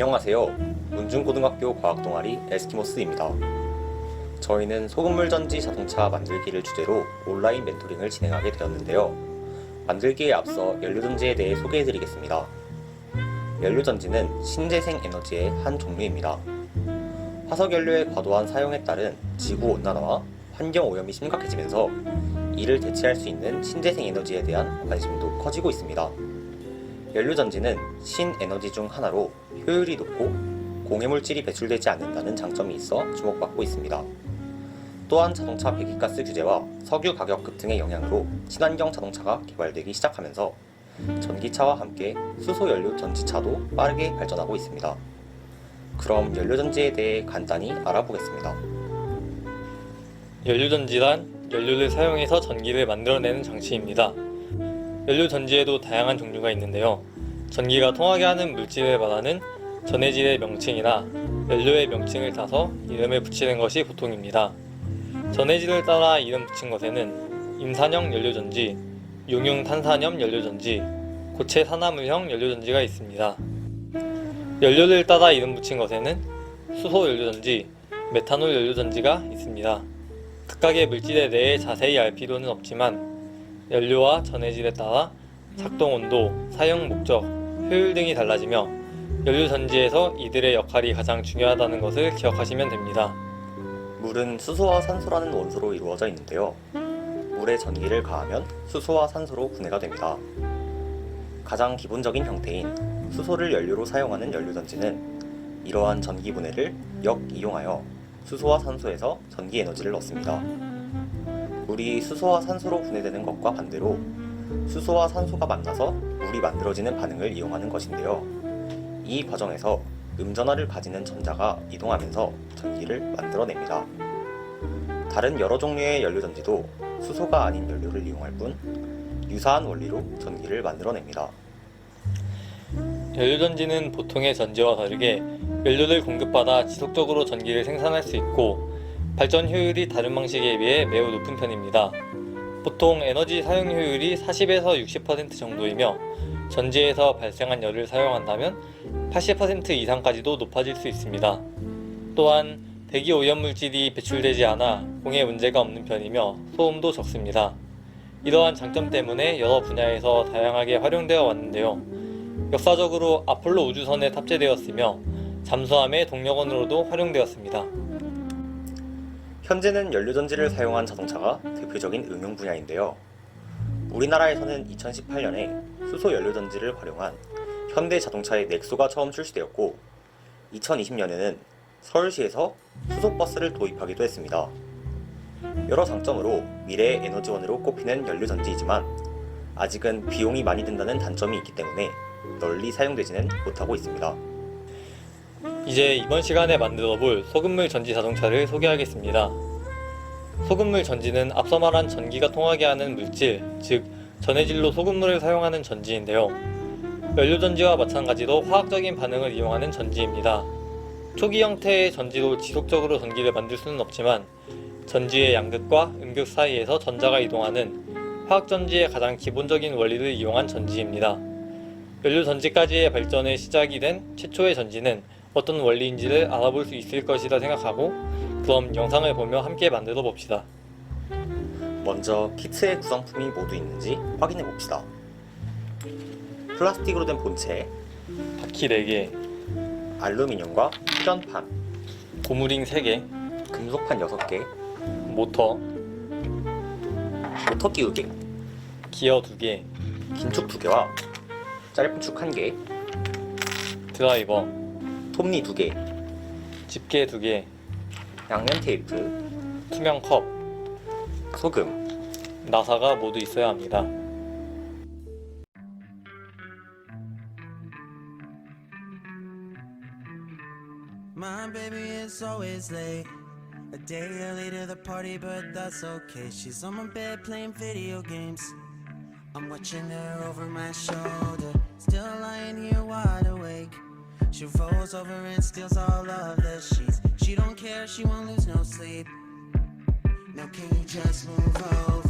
안녕하세요. 운중고등학교 과학동아리 에스키모스입니다. 저희는 소금물 전지 자동차 만들기를 주제로 온라인 멘토링을 진행하게 되었는데요. 만들기에 앞서 연료전지에 대해 소개해드리겠습니다. 연료전지는 신재생 에너지의 한 종류입니다. 화석연료의 과도한 사용에 따른 지구온난화와 환경오염이 심각해지면서 이를 대체할 수 있는 신재생 에너지에 대한 관심도 커지고 있습니다. 연료전지는 신에너지 중 하나로 효율이 높고 공해물질이 배출되지 않는다는 장점이 있어 주목받고 있습니다. 또한 자동차 배기가스 규제와 석유 가격 급등의 영향으로 친환경 자동차가 개발되기 시작하면서 전기차와 함께 수소 연료 전지차도 빠르게 발전하고 있습니다. 그럼 연료전지에 대해 간단히 알아보겠습니다. 연료전지란 연료를 사용해서 전기를 만들어내는 장치입니다. 연료 전지에도 다양한 종류가 있는데요. 전기가 통하게 하는 물질을 말하는 전해질의 명칭이나 연료의 명칭을 따서 이름을 붙이는 것이 보통입니다. 전해질을 따라 이름 붙인 것에는 임산형 연료전지, 용융 탄산염 연료전지, 고체 산화물형 연료전지가 있습니다. 연료를 따라 이름 붙인 것에는 수소 연료전지, 메탄올 연료전지가 있습니다. 각각의 물질에 대해 자세히 알 필요는 없지만 연료와 전해질에 따라 작동 온도, 사용 목적, 효율 등이 달라지며 연료 전지에서 이들의 역할이 가장 중요하다는 것을 기억하시면 됩니다. 물은 수소와 산소라는 원소로 이루어져 있는데요. 물에 전기를 가하면 수소와 산소로 분해가 됩니다. 가장 기본적인 형태인 수소를 연료로 사용하는 연료전지는 이러한 전기 분해를 역이용하여 수소와 산소에서 전기 에너지를 얻습니다. 물이 수소와 산소로 분해되는 것과 반대로 수소와 산소가 만나서 물이 만들어지는 반응을 이용하는 것인데요. 이 과정에서 음전하를 가지는 전자가 이동하면서 전기를 만들어냅니다. 다른 여러 종류의 연료전지도 수소가 아닌 연료를 이용할 뿐 유사한 원리로 전기를 만들어냅니다. 연료전지는 보통의 전지와 다르게 연료를 공급받아 지속적으로 전기를 생산할 수 있고 발전 효율이 다른 방식에 비해 매우 높은 편입니다. 보통 에너지 사용 효율이 40에서 60% 정도이며 전지에서 발생한 열을 사용한다면 80% 이상까지도 높아질 수 있습니다. 또한 대기 오염 물질이 배출되지 않아 공해 문제가 없는 편이며 소음도 적습니다. 이러한 장점 때문에 여러 분야에서 다양하게 활용되어 왔는데요. 역사적으로 아폴로 우주선에 탑재되었으며 잠수함의 동력원으로도 활용되었습니다. 현재는 연료전지를 사용한 자동차가 대표적인 응용 분야인데요. 우리나라에서는 2018년에 수소 연료전지를 활용한 현대 자동차의 넥소가 처음 출시되었고 2020년에는 서울시에서 수소버스를 도입하기도 했습니다. 여러 장점으로 미래의 에너지원으로 꼽히는 연료전지이지만 아직은 비용이 많이 든다는 단점이 있기 때문에 널리 사용되지는 못하고 있습니다. 이제 이번 시간에 만들어 볼 소금물 전지 자동차를 소개하겠습니다. 소금물 전지는 앞서 말한 전기가 통하게 하는 물질, 즉 전해질로 소금물을 사용하는 전지인데요. 연료 전지와 마찬가지로 화학적인 반응을 이용하는 전지입니다. 초기 형태의 전지로 지속적으로 전기를 만들 수는 없지만 전지의 양극과 음극 사이에서 전자가 이동하는 화학 전지의 가장 기본적인 원리를 이용한 전지입니다. 연료 전지까지의 발전의 시작이 된 최초의 전지는 어떤 원리인지를 알아볼 수 있을 것이라 생각하고 그럼 영상을 보며 함께 만들어 봅시다. 먼저 키트의 구성품이 모두 있는지 확인해 봅시다. 플라스틱으로 된 본체, 바퀴 4개, 알루미늄과 필연판, 고무링 3개, 금속판 6개, 모터, 모터 끼우개, 기어 2개, 긴축 2개와 짧은 축 1개, 드라이버, 톱니 2개, 집게 2개, 양면 테이프, 투명 컵, 소금, 나사가 모두 있어야 합니다. She rolls over and steals all of the sheets. She don't care, she won't lose no sleep. Now can you just move over?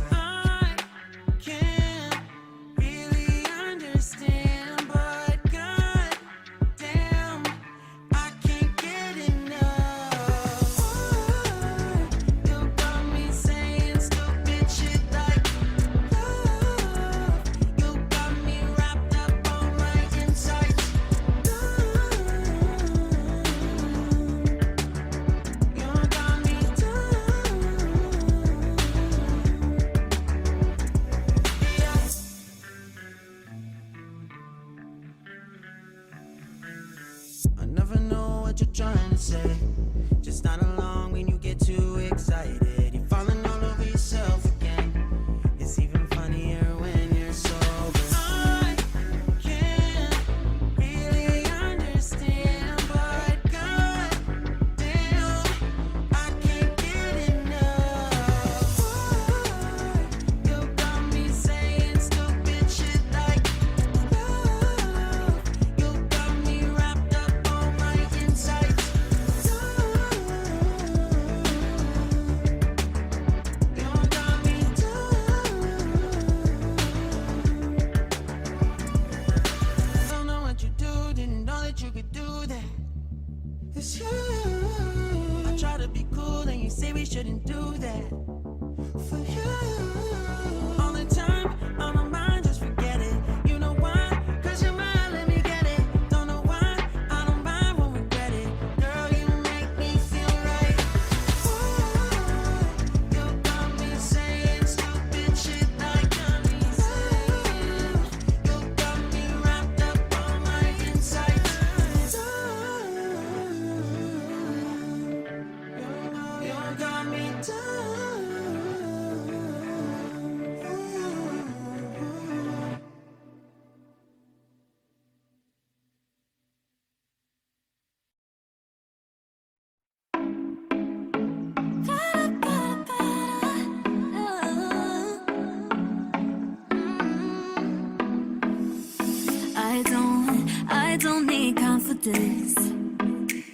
I don't, I don't need confidence.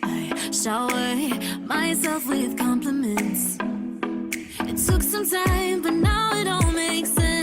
I shower myself with compliments. It took some time, but now it all makes sense.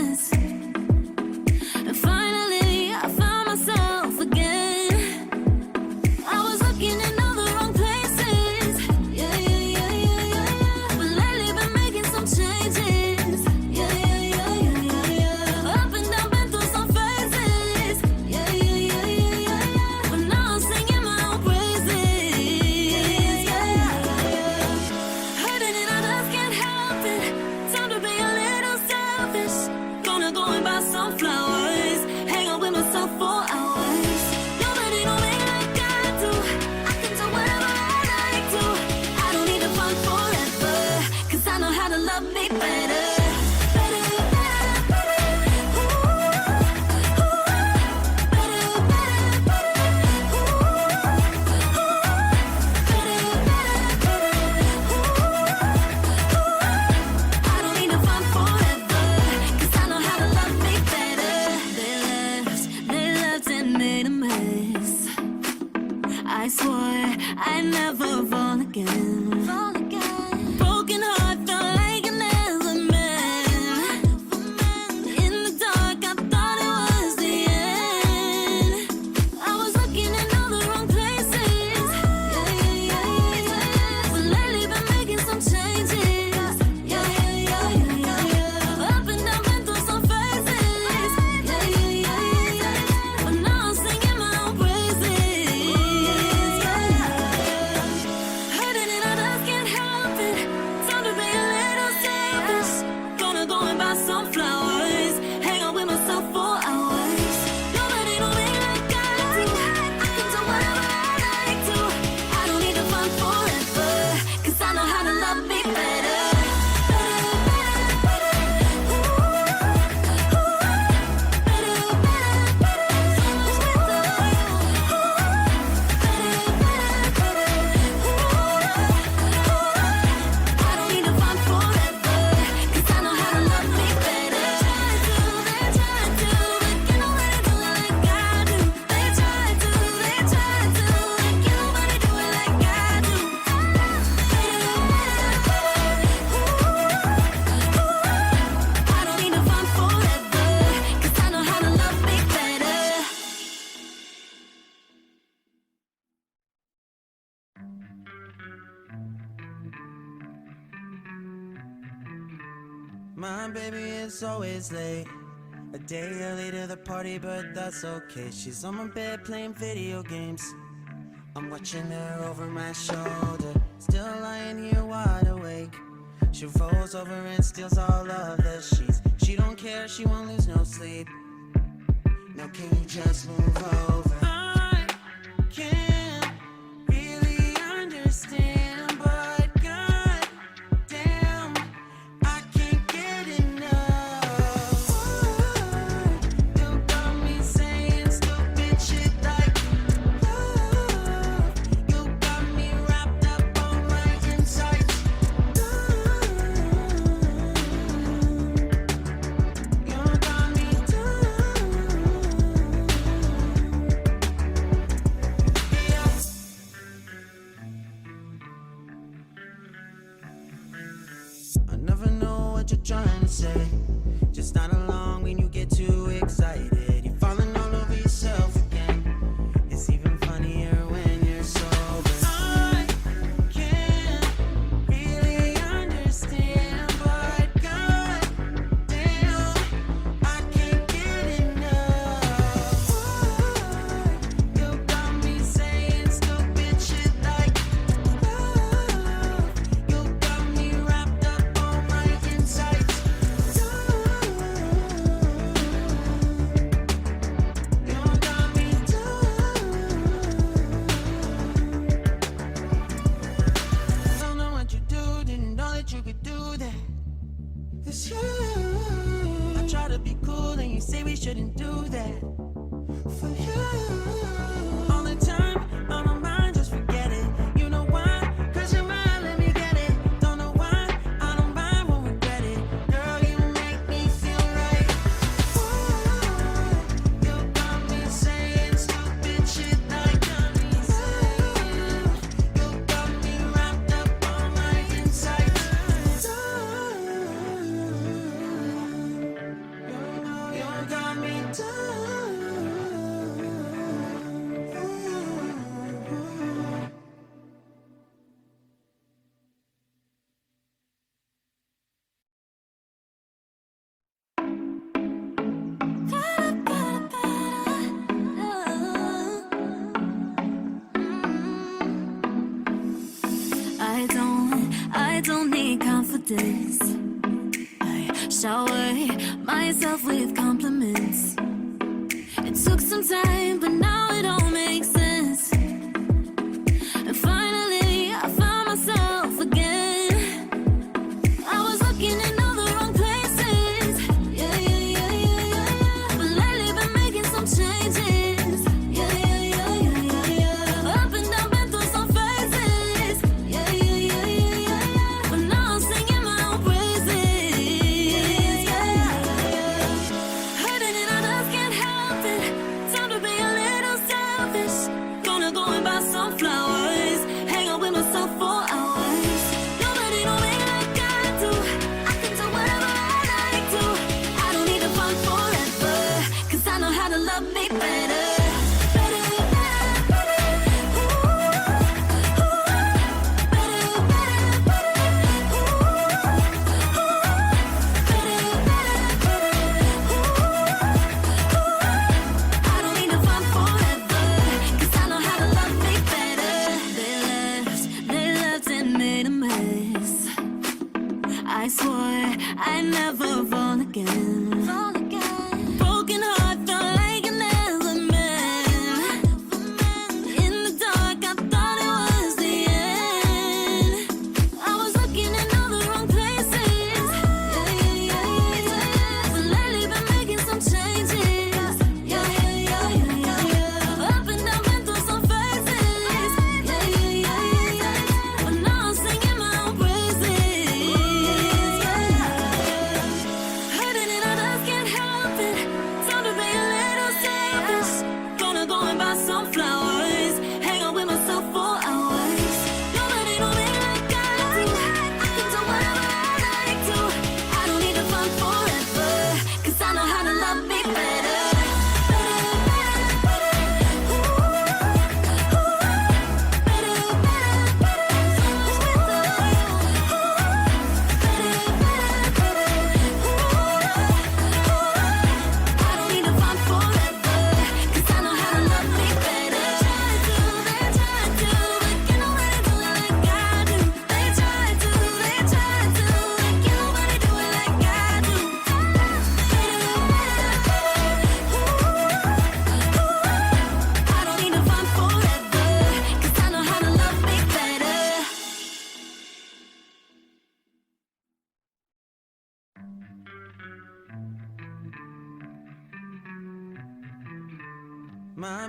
My baby is always late. A day early to the party, but that's okay. She's on my bed playing video games. I'm watching her over my shoulder, still lying here wide awake. She rolls over and steals all of the sheets. She don't care, she won't lose no sleep. Now can you just move over? that. I shower myself with compliments. It took some time, but now it all makes sense.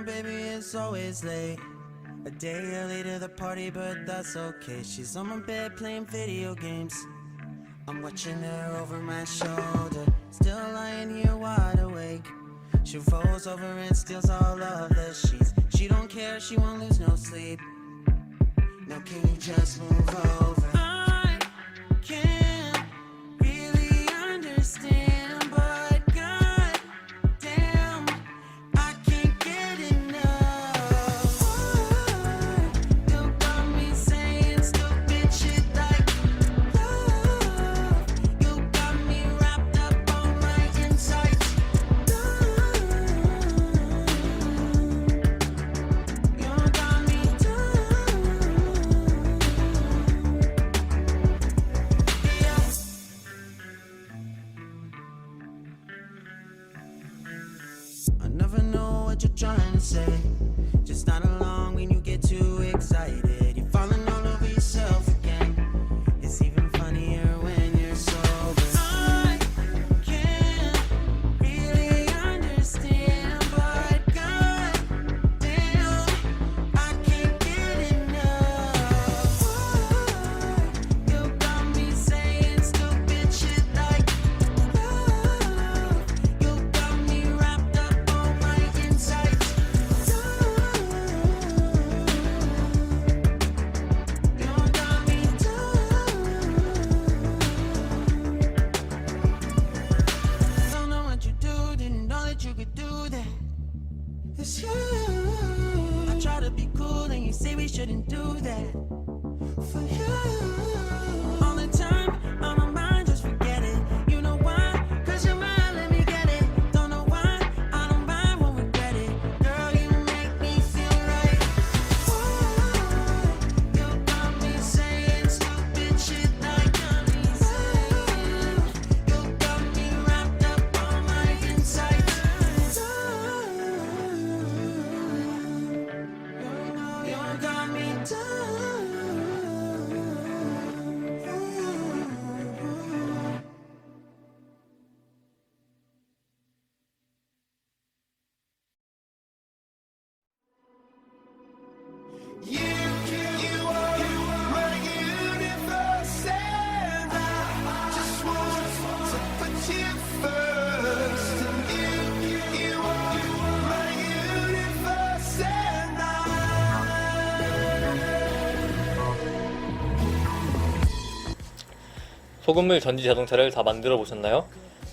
baby, it's always late. A day early to the party, but that's okay. She's on my bed playing video games. I'm watching her over my shoulder, still lying here wide awake. She rolls over and steals all of the sheets. She don't care, she won't lose no sleep. Now can you just move over? you're trying to say. Just not alone when you get. Shouldn't do that. Got me down. 소금물 전지 자동차를 다 만들어 보셨나요?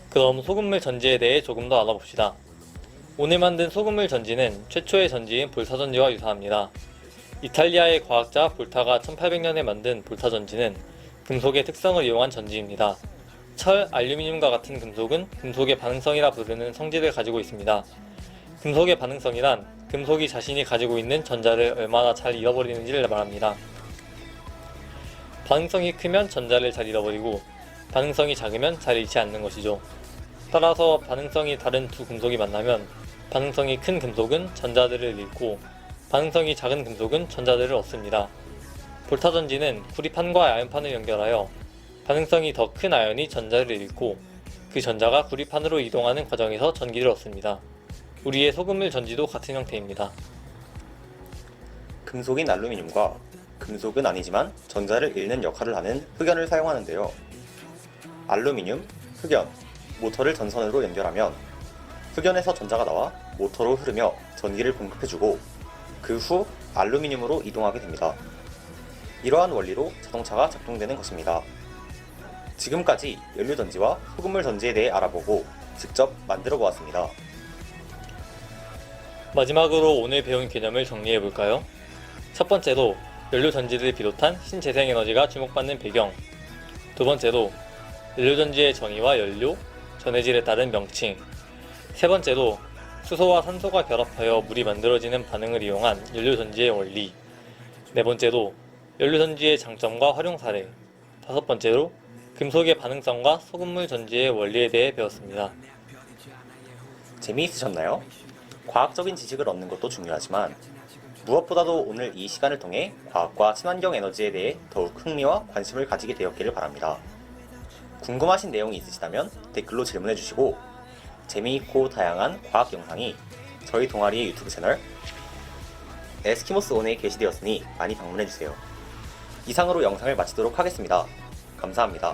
그럼 소금물 전지에 대해 조금 더 알아봅시다. 오늘 만든 소금물 전지는 최초의 전지인 볼타 전지와 유사합니다. 이탈리아의 과학자 볼타가 1800년에 만든 볼타 전지는 금속의 특성을 이용한 전지입니다. 철, 알루미늄과 같은 금속은 금속의 반응성이라 부르는 성질을 가지고 있습니다. 금속의 반응성이란 금속이 자신이 가지고 있는 전자를 얼마나 잘 잃어버리는지를 말합니다. 반응성이 크면 전자를 잘 잃어버리고 반응성이 작으면 잘 잃지 않는 것이죠. 따라서 반응성이 다른 두 금속이 만나면 반응성이 큰 금속은 전자들을 잃고 반응성이 작은 금속은 전자들을 얻습니다. 볼타 전지는 구리판과 아연판을 연결하여 반응성이 더 큰 아연이 전자를 잃고 그 전자가 구리판으로 이동하는 과정에서 전기를 얻습니다. 우리의 소금물 전지도 같은 형태입니다. 금속인 알루미늄과 금속은 아니지만 전자를 잃는 역할을 하는 흑연을 사용하는데요. 알루미늄, 흑연, 모터를 전선으로 연결하면 흑연에서 전자가 나와 모터로 흐르며 전기를 공급해주고 그 후 알루미늄으로 이동하게 됩니다. 이러한 원리로 자동차가 작동되는 것입니다. 지금까지 연료 전지와 소금물 전지에 대해 알아보고 직접 만들어 보았습니다. 마지막으로 오늘 배운 개념을 정리해 볼까요? 첫 번째로 연료 전지를 비롯한 신재생 에너지가 주목받는 배경. 두 번째로 연료 전지의 정의와 연료, 전해질에 따른 명칭. 세 번째로 수소와 산소가 결합하여 물이 만들어지는 반응을 이용한 연료 전지의 원리. 네 번째로 연료 전지의 장점과 활용 사례. 다섯 번째로 금속의 반응성과 소금물 전지의 원리에 대해 배웠습니다. 재미있으셨나요? 과학적인 지식을 얻는 것도 중요하지만 무엇보다도 오늘 이 시간을 통해 과학과 친환경 에너지에 대해 더욱 흥미와 관심을 가지게 되었기를 바랍니다. 궁금하신 내용이 있으시다면 댓글로 질문해 주시고 재미있고 다양한 과학 영상이 저희 동아리의 유튜브 채널 에스키모스 온에 게시되었으니 많이 방문해 주세요. 이상으로 영상을 마치도록 하겠습니다. 감사합니다.